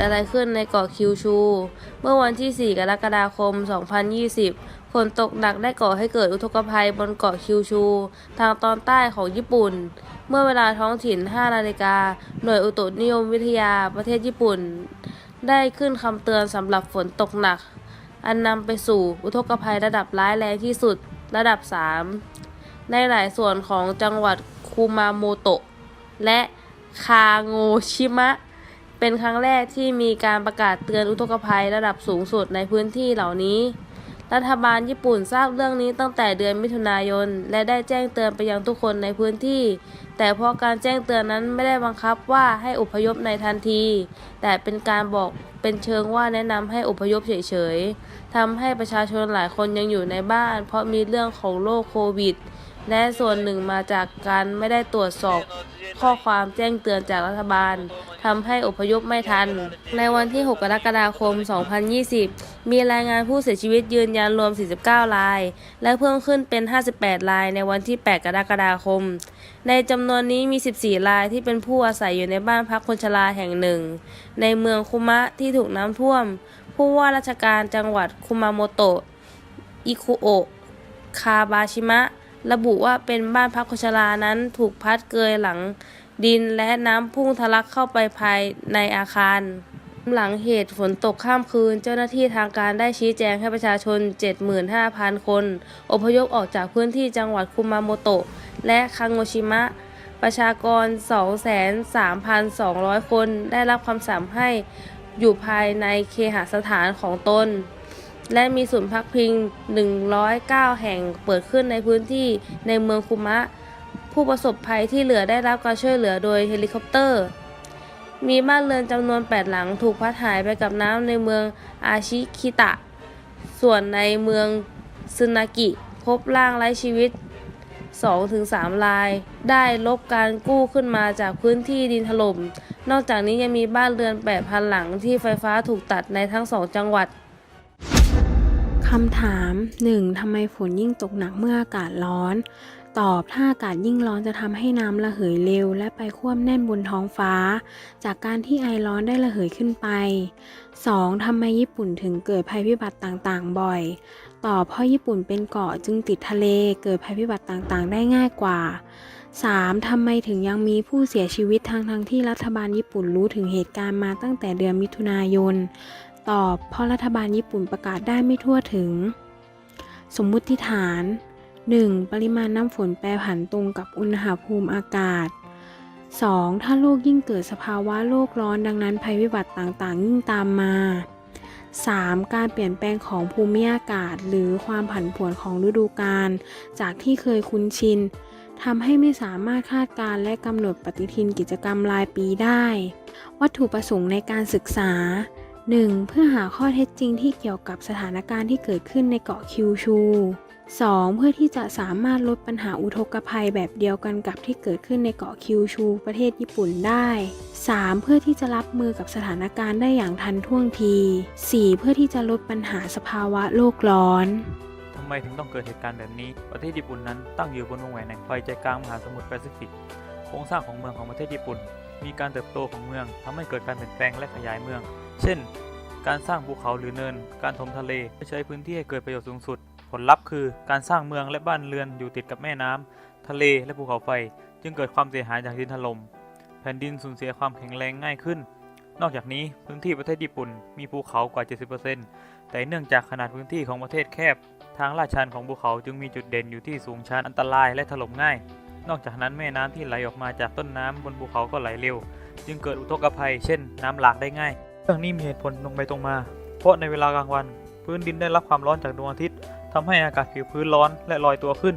ดอะไรขึ้นในเกาะคิวชู เมื่อวันที่ 4 กรกฎาคม 2020 ฝนตกหนักได้ก่อให้เกิดอุทกภัยบนเกาะคิวชู ทางตอนใต้ของญี่ปุ่น เมื่อเวลาท้องถิ่น 5 นาฬิกา หน่วยอุตุนิยมวิทยาประเทศญี่ปุ่น ได้ขึ้นคำเตือนสำหรับฝนตกหนัก อันนำไปสู่อุทกภัยระดับร้ายแรงที่สุดระดับ 3 ในหลายส่วนของจังหวัดคูมาโมโตะและคาโงชิมะ เป็นครั้งแรกที่มีการประกาศเตือนอุทกภัยระดับสูงสุดในพื้นที่เหล่านี้ รัฐบาลญี่ปุ่นทราบเรื่องนี้ตั้งแต่เดือนมิถุนายน และได้แจ้งเตือนไปยังทุกคนในพื้นที่ แต่เพราะการแจ้งเตือนนั้นไม่ได้บังคับว่าให้อพยพในทันที แต่เป็นการบอกเป็นเชิงว่าแนะนำให้อพยพเฉยๆทำให้ประชาชนหลายคนยังอยู่ในบ้าน เพราะมีเรื่องของโรคโควิด และส่วนหนึ่งมาจากการไม่ได้ตรวจสอบข้อความแจ้งเตือนจากรัฐบาลทำให้อพยพไม่ทัน ในวันที่ 6 กรกฎาคม 2020 มีรายงานผู้เสียชีวิตยืนยันรวม 49 ราย และเพิ่มขึ้นเป็น 58 รายในวันที่ 8 กรกฎาคม ในจำนวนนี้มี 14 รายที่เป็นผู้อาศัยอยู่ในบ้านพักคนชราแห่งหนึ่ง ในเมืองคุมะที่ถูกน้ำท่วม ผู้ว่าราชการจังหวัดคุมาโมโตะอิคุโอะคาบาชิมะ ระบุว่าเป็นบ้านพักคนชรานั้นถูกพัดเกยหลังดินและน้ำพุ่งทะลักเข้าไปภายในอาคาร หลังเหตุฝนตกข้ามคืน เจ้าหน้าที่ทางการได้ชี้แจงให้ประชาชน 75,000 คน อพยพออกจากพื้นที่จังหวัดคุมาโมโตะ และคังโงชิมะ ประชากร 23,200 คนได้รับคำสั่งให้อยู่ภายในเคหสถานของตน และมีศูนย์พักพิง 109 แห่งเปิดขึ้นในพื้นที่ในเมืองคุมะ ผู้ประสบภัยที่เหลือได้รับการช่วยเหลือโดยเฮลิคอปเตอร์ มีบ้านเรือนจำนวน 8 หลังถูกพัดหายไปกับน้ำในเมืองอาชิคิตะ ส่วนในเมืองซึนากิ พบร่างไร้ชีวิต 2-3ราย ได้ลบการกู้ขึ้นมาจากพื้นที่ดินถล่ม นอกจากนี้ยังมีบ้านเรือน 8,000 หลังที่ไฟฟ้าถูกตัดในทั้งสองจังหวัด คำถาม 1. ทำไมฝนยิ่งตกหนักเมื่ออากาศร้อน ตอบถ้าอากาศยิ่งร้อนจะทำให้น้ำระเหยเร็ว และไปควบแน่นบนท้องฟ้า จากการที่ไอร้อนได้ระเหยขึ้นไป 2. ทำไมญี่ปุ่นถึงเกิดภัยพิบัติต่างๆ บ่อย ตอบเพราะญี่ปุ่นเป็นเกาะจึงติดทะเลเกิดภัยพิบัติต่างๆ ได้ง่ายกว่า 3. ทำไมถึงยังมีผู้เสียชีวิตทางทางๆที่รัฐบาลญี่ปุ่นรู้ถึงเหตุการณ์มาตั้งแต่เดือนมิถุนายน ตอบ เพราะรัฐบาลญี่ปุ่นประกาศได้ไม่ทั่วถึง สมมุติฐาน 1. ปริมาณน้ำฝนแปรผันตรงกับอุณหภูมิอากาศ 2. ถ้าโลกยิ่งเกิดสภาวะโลกร้อนดังนั้นภัยพิบัติต่างๆ ยิ่งตามมา 3. การเปลี่ยนแปลงของภูมิอากาศ หรือความผันผวนของฤดูกาลจากที่เคยคุ้นชินทำให้ไม่สามารถคาดการณ์และกำหนดปฏิทินกิจกรรมรายปีได้ วัตถุประสงค์ในการศึกษา 1. เพื่อหาข้อเท็จจริงที่เกี่ยวกับสถานการณ์ที่เกิดขึ้นในเกาะคิวชู 2. เพื่อที่จะสามารถลดปัญหาอุทกภัยแบบเดียวกันกับที่เกิดขึ้นในเกาะคิวชู ประเทศญี่ปุ่นได้ 3. เพื่อที่จะรับมือกับสถานการณ์ได้อย่างทันท่วงที 4. เพื่อที่จะลดปัญหาสภาวะโลกร้อนทำไมถึงต้องเกิดเหตุการณ์แบบนี้ ประเทศญี่ปุ่นนั้นตั้งอยู่บนวงแหวนแห่งไฟใจกลางมหาสมุทรแปซิฟิก โครงสร้างของเมืองของประเทศญี่ปุ่น มีการเติบโตของเมืองทำให้เกิดการเปลี่ยนแปลงและขยายเมือง เช่น การสร้างภูเขาหรือเนิน การถมทะเลเพื่อใช้พื้นที่ให้เกิดประโยชน์สูงสุด ผลลัพธ์คือการสร้างเมืองและบ้านเรือนอยู่ติดกับแม่น้ำทะเลและภูเขาไฟ จึงเกิดความเสียหายจากดินถล่มแผ่นดินสูญเสียความแข็งแรงง่ายขึ้น นอกจากนี้พื้นที่ประเทศญี่ปุ่นมีภูเขากว่า 70%แต่เนื่องจากขนาดพื้นที่ของประเทศแคบ ทางลาดชันของภูเขาจึงมีจุดเด่นอยู่ที่สูงชันอันตรายและถล่มง่าย นอกจากนั้นแม่น้ำที่ไหลออกมาจากต้นน้ำบนภูเขาก็ไหลเร็ว จึงเกิดอุทกภัย เช่น น้ำหลากได้ง่าย เรื่องนี้มีเหตุผลตรงไปตรงมา เพราะในเวลากลางวัน พื้นดินได้รับความร้อนจากดวงอาทิตย์ทำให้อากาศผิวพื้นร้อนและลอยตัวขึ้น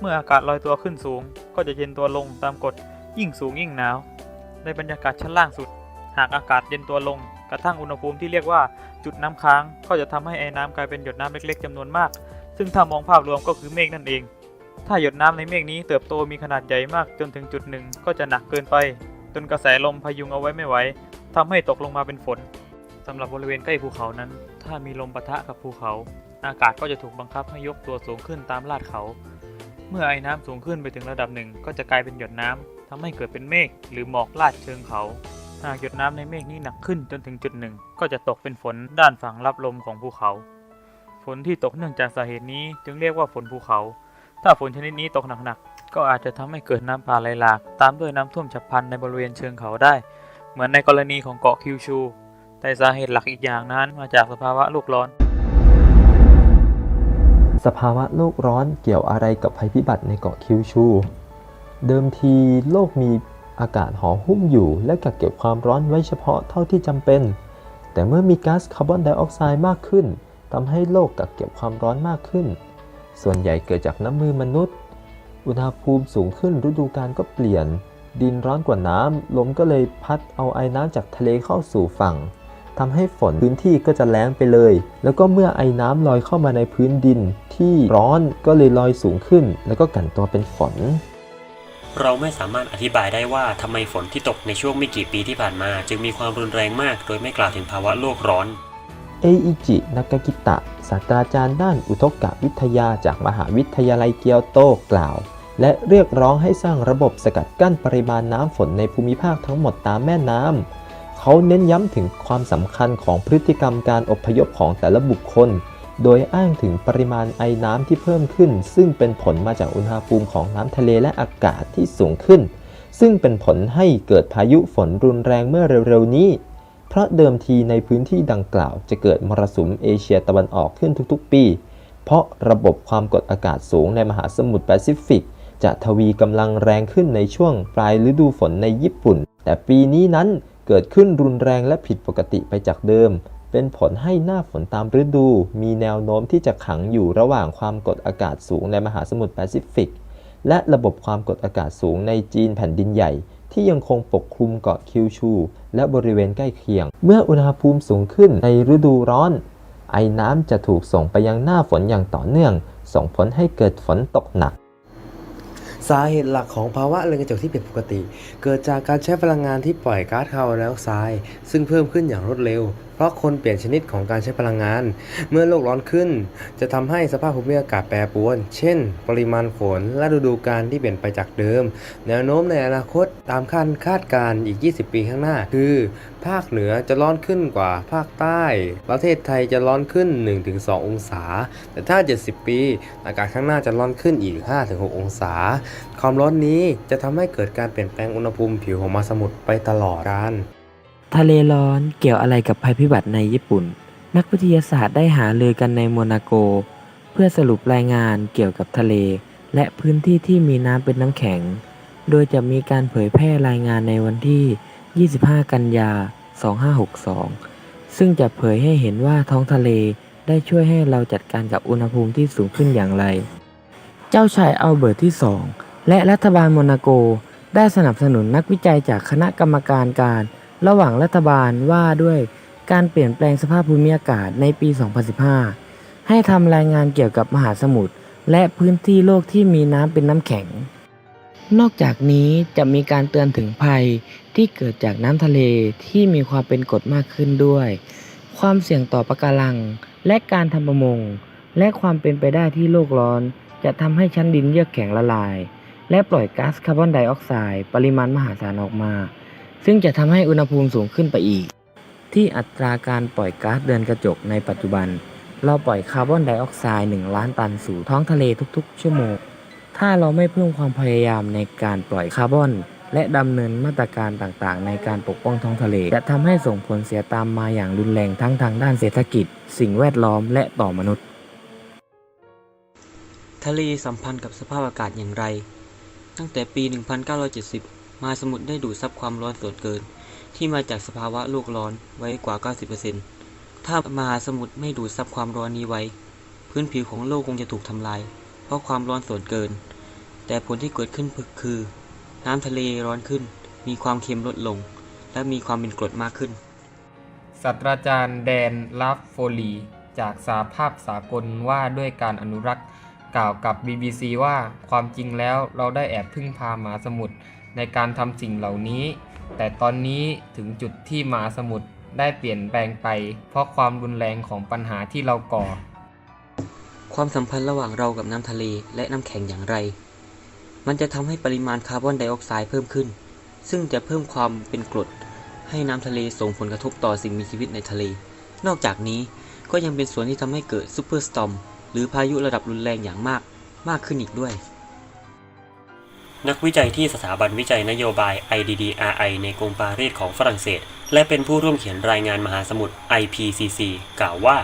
เมื่ออากาศลอยตัวขึ้นสูง ก็จะเย็นตัวลงตามกฎยิ่งสูงยิ่งหนาว ในบรรยากาศชั้นล่างสุด หากอากาศเย็นตัวลง กระทั่งอุณหภูมิที่เรียกว่าจุดน้ำค้าง ก็จะทำให้ไอ้น้ำกลายเป็นหยดน้ำเล็กๆจำนวนมาก ซึ่งถ้ามองภาพรวมก็คือเมฆนั่นเอง ถ้าหยดน้ำในเมฆนี้เติบโตมีขนาดใหญ่มากจนถึงจุดหนึ่งก็จะหนักเกินไป จนกระแสลมพยุงเอาไว้ไม่ไหว ทำให้ตกลงมาเป็นฝนสำหรับบริเวณใกล้ภูเขานั้น ถ้ามีลมปะทะกับภูเขา อากาศก็จะถูกบังคับให้ยกตัวสูงขึ้นตามลาดเขา เมื่อไอ้น้ำสูงขึ้นไปถึงระดับหนึ่ง ก็จะกลายเป็นหยดน้ำทำให้เกิดเป็นเมฆหรือหมอกลาดเชิงเขาหากหยดน้ำในเมฆนี้หนักขึ้นจนถึงจุดหนึ่ง ก็จะตกเป็นฝนด้านฝั่งรับลมของภูเขา ฝนที่ตกเนื่องจากสาเหตุนี้จึงเรียกว่าฝนภูเขา ถ้าฝนชนิดนี้ตกหนักๆก็อาจจะทำให้เกิดน้ำป่าไหลหลาก ตามด้วยน้ำท่วมฉับพลันในบริเวณเชิงเขาได้ เหมือนในกรณีของเกาะคิวชู แต่สาเหตุหลักอีกอย่างนั้นมาจากสภาวะโลกร้อน สภาวะโลกร้อนเกี่ยวอะไรกับภัยพิบัติในเกาะคิวชู เดิมทีโลกมีอากาศห่อหุ้มอยู่และกักเก็บความร้อนไว้เฉพาะเท่าที่จำเป็น แต่เมื่อมีก๊าซคาร์บอนไดออกไซด์มากขึ้นทำให้โลกกักเก็บความร้อนมากขึ้น ส่วนใหญ่เกิดจากน้ำมือมนุษย์ อุณหภูมิสูงขึ้นฤดูกาลก็เปลี่ยน ดินร้อนกว่าน้ำลมก็เลยพัดเอาไอ้น้ำจากทะเลเข้าสู่ฝั่งทำให้ฝนพื้นที่ก็จะแล้งไปเลย แล้วก็เมื่อไอ้น้ำลอยเข้ามาในพื้นดินที่ร้อนก็เลยลอยสูงขึ้น แล้วก็กลั่นตัวเป็นฝน เราไม่สามารถอธิบายได้ว่าทำไมฝนที่ตกในช่วงไม่กี่ปีที่ผ่านมา จึงมีความรุนแรงมาก โดยไม่กล่าวถึงภาวะโลกร้อน เออิจิ นากากิตะ ศาสตราจารย์ด้านอุทกวิทยาจากมหาวิทยาลัยเกียวโตกล่าว และเรียกร้องให้สร้างระบบสกัดกั้นปริมาณน้ำฝนในภูมิภาคทั้งหมดตามแม่น้ำ เขาเน้นย้ำถึงความสำคัญของพฤติกรรมการอพยพของแต่ละบุคคล โดยอ้างถึงปริมาณไอน้ำที่เพิ่มขึ้น ซึ่งเป็นผลมาจากอุณหภูมิของน้ำทะเลและอากาศที่สูงขึ้น ซึ่งเป็นผลให้เกิดพายุฝนรุนแรงเมื่อเร็วๆนี้ เพราะเดิมทีในพื้นที่ดังกล่าว จะเกิดมรสุมเอเชียตะวันออกขึ้นทุกๆ ปี เพราะระบบความกดอากาศสูงในมหาสมุทรแปซิฟิก จะทวีกำลังแรงขึ้นในช่วงปลายฤดูฝนในญี่ปุ่น แต่ปีนี้นั้นเกิดขึ้นรุนแรงและผิดปกติไปจากเดิม เป็นผลให้หน้าฝนตามฤดู มีแนวโน้มที่จะขังอยู่ระหว่างความกดอากาศสูงในมหาสมุทรแปซิฟิก และระบบความกดอากาศสูงในจีนแผ่นดินใหญ่ ที่ยังคงปกคลุมเกาะคิวชู และบริเวณใกล้เคียง เมื่ออุณหภูมิสูงขึ้นในฤดูร้อน ไอน้ำจะถูกส่งไปยังหน้าฝนอย่างต่อเนื่อง ส่งผลให้เกิดฝนตกหนัก สาเหตุหลักของภาวะเรือนกระจกที่ผิดปกติ เกิดจากการใช้พลังงานที่ปล่อยก๊าซคาร์บอนไดออกไซด์ซึ่งเพิ่มขึ้นอย่างรวดเร็ว ราะคนเปลี่ยนชนิดของการใช้พลังงาน เมื่อโลกร้อนขึ้น จะทำให้สภาพภูมิอากาศแปรปรวน เช่น ปริมาณฝนและฤดูกาลที่เปลี่ยนไปจากเดิม แนวโน้มในอนาคตตามคาดคาดการณ์อีก 20 ปีข้างหน้า คือ ภาคเหนือจะร้อนขึ้นกว่าภาคใต้ ประเทศไทยจะร้อนขึ้น 1-2 องศา แต่ถ้า 70 ปี อากาศข้างหน้าจะร้อนขึ้นอีก 5-6 องศา ความร้อนนี้จะทำให้เกิดการเปลี่ยนแปลงอุณหภูมิผิวของมหาสมุทรไปตลอดกาล ทะเลร้อนเกี่ยวอะไรกับภัยพิบัติในญี่ปุ่น นักวิทยาศาสตร์ได้หารือกันในโมนาโก เพื่อสรุปรายงานเกี่ยวกับทะเล และพื้นที่ที่มีน้ำเป็นน้ำแข็ง โดยจะมีการเผยแพร่รายงานในวันที่ 25 กันยา 2562 ซึ่งจะเผยให้เห็นว่าท้องทะเลได้ช่วยให้เราจัดการกับอุณหภูมิที่สูงขึ้นอย่างไร เจ้าชายอัลเบิร์ตที่ 2 และรัฐบาลโมนาโก ได้สนับสนุนนักวิจัยจากคณะกรรมการการ ระหว่างรัฐบาลว่าด้วยการเปลี่ยนแปลงสภาพภูมิอากาศในปี 2015 ให้ทำรายงานเกี่ยวกับมหาสมุทรและพื้นที่โลกที่มีน้ำเป็นน้ำแข็ง นอกจากนี้จะมีการเตือนถึงภัยที่เกิดจากน้ำทะเลที่มีความเป็นกรดมากขึ้นด้วย ความเสี่ยงต่อปะการัง และการทำประมง และความเป็นไปได้ที่โลกร้อน จะทำให้ชั้นดินเยือกแข็งละลาย และปล่อยก๊าซคาร์บอนไดออกไซด์ปริมาณมหาศาลออกมา ซึ่งจะทำให้อุณหภูมิสูงขึ้นไปอีก ที่อัตราการปล่อยก๊าซเรือนกระจกในปัจจุบัน เราปล่อยคาร์บอนไดออกไซด์1ล้านตันสู่ท้องทะเลทุกๆ ชั่วโมง ถ้าเราไม่เพิ่มความพยายามในการปล่อยคาร์บอน และดำเนินมาตรการต่างๆ ในการปกป้องท้องทะเล จะทำให้ส่งผลเสียตามมาอย่างรุนแรงทั้งทางด้านเศรษฐกิจ สิ่งแวดล้อมและต่อมนุษย์ ทะเลสัมพันธ์กับสภาพอากาศอย่างไร ตั้งแต่ปี 1970 มาสมุทรได้ดูดซับความร้อนส่วนเกิน ที่มาจากสภาวะโลกร้อนไว้กว่า 90%ถ้ามหาสมุทรไม่ดูดซับความร้อนนี้ไว้ พื้นผิวของโลกคงจะถูกทำลาย เพราะความร้อนส่วนเกิน แต่ผลที่เกิดขึ้นคือ น้ำทะเลร้อนขึ้น มีความเค็มลดลง และมีความเป็นกรดมากขึ้นศาสตราจารย์แดนลาฟโฟลี จากสาภาพสากลว่าด้วยการอนุรักษ์ กล่าวกับ BBC ว่าความจริงแล้วเราได้แอบพึ่งพามาสมุทร ในการทำสิ่งเหล่านี้ แต่ตอนนี้ถึงจุดที่มหาสมุทรได้เปลี่ยนแปลงไป เพราะความรุนแรงของปัญหาที่เราก่อ ความสัมพันธ์ระหว่างเรากับน้ำทะเลและน้ำแข็งอย่างไร มันจะทำให้ปริมาณคาร์บอนไดออกไซด์เพิ่มขึ้น ซึ่งจะเพิ่มความเป็นกรด ให้น้ำทะเลส่งผลกระทบต่อสิ่งมีชีวิตในทะเล นอกจากนี้ก็ยังเป็นส่วนที่ทำให้เกิดซูเปอร์สตอมหรือพายุระดับรุนแรงอย่างมากมากขึ้นอีกด้วย นักวิจัยที่สถาบันวิจัยนโยบาย IDDRI ในกรุงปารีสของฝรั่งเศส และเป็นผู้ร่วมเขียนรายงานมหาสมุทร IPCC กล่าวว่า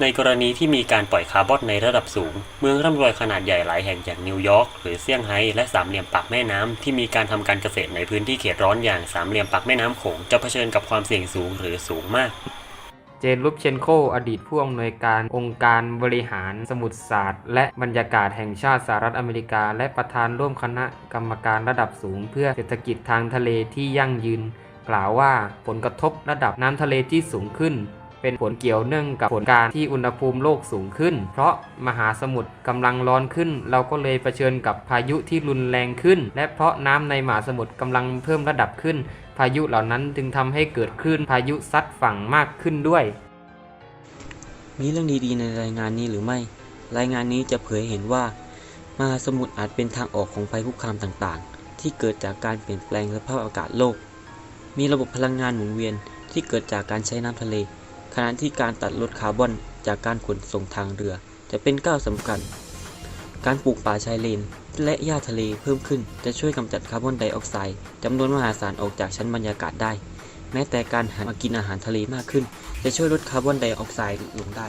ในกรณีที่มีการปล่อยคาร์บอนในระดับสูง เมืองร่ำรวยขนาดใหญ่หลายแห่งอย่างนิวยอร์กหรือเซี่ยงไฮ้และสามเหลี่ยมปากแม่น้ำที่มีการทำการเกษตรในพื้นที่เขตร้อนอย่างสามเหลี่ยมปากแม่น้ำโขงจะเผชิญกับความเสี่ยงสูงหรือสูงมาก จนลุปเชนโค อดีตผู้อำนวยการองค์การบริหารสมุทรศาสตร์ และบรรยากาศแห่งชาติสหรัฐอเมริกา และประธานร่วมคณะกรรมการระดับสูง เพื่อเศรษฐกิจทางทะเลที่ยั่งยืน กล่าวว่าผลกระทบระดับน้ำทะเลที่สูงขึ้น เป็นผลเกี่ยวเนื่องกับผลการที่อุณหภูมิโลกสูงขึ้น เพราะมหาสมุทรกำลังร้อนขึ้น เราก็เลยเผชิญกับพายุที่รุนแรงขึ้น และเพราะน้ำในมหาสมุทรกำลังเพิ่มระดับขึ้น พายุเหล่านั้นจึงทำให้เกิดคลื่นพายุซัดฝั่งมากขึ้นด้วย มีเรื่องดีๆในรายงานนี้หรือไม่ รายงานนี้จะเผยเห็นว่ามหาสมุทรอาจเป็นทางออกของภัยคุกคามต่างๆ ที่เกิดจากการเปลี่ยนแปลงสภาพอากาศโลก มีระบบพลังงานหมุนเวียนที่เกิดจากการใช้น้ำทะเล ขณะที่การตัดลดคาร์บอนจากการขนส่งทางเรือ จะเป็นก้าวสำคัญ การปลูกป่าชายเลน และหญ้าทะเลเพิ่มขึ้นจะช่วยกำจัดคาร์บอนไดออกไซด์จำนวนมหาศาลออกจากชั้นบรรยากาศได้ แม้แต่การหันมากินอาหารทะเลมากขึ้น จะช่วยลดคาร์บอนไดออกไซด์ลงได้